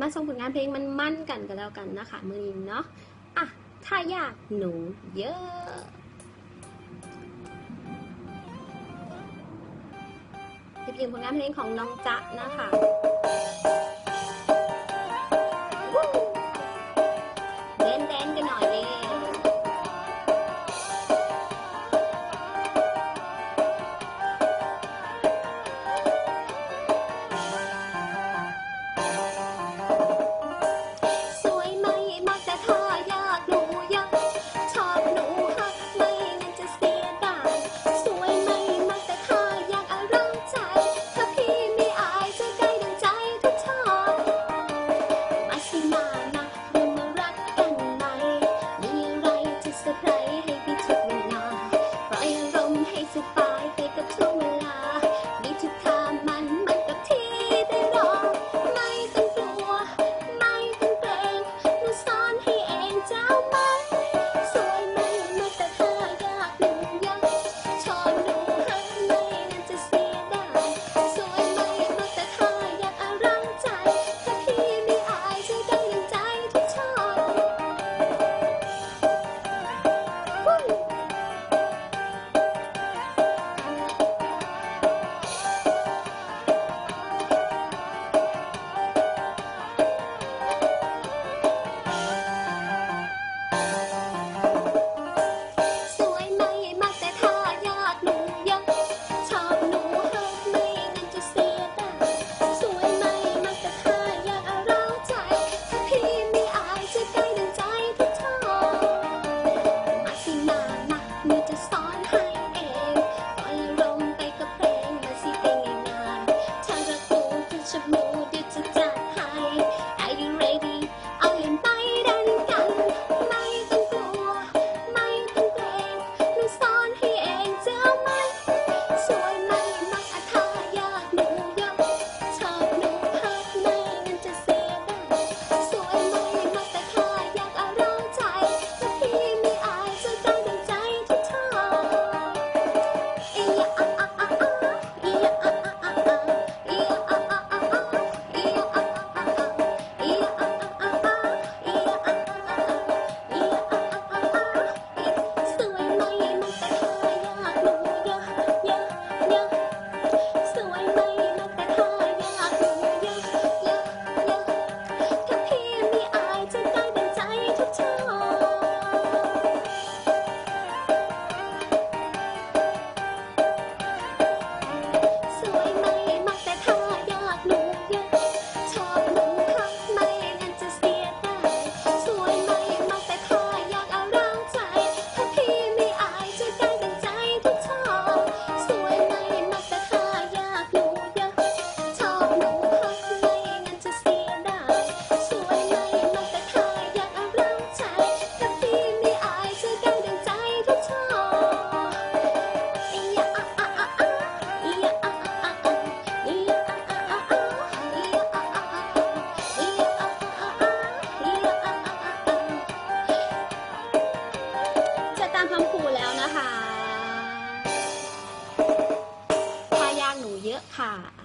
มาส่งผลงานเพลงมันมั่นกันกันแล้วกันนะคะมือนี้เนาะอะถ้าอยากหนูเยอะเพลงผลงานเพลงของน้องจ๊ะนะคะ ค่ะ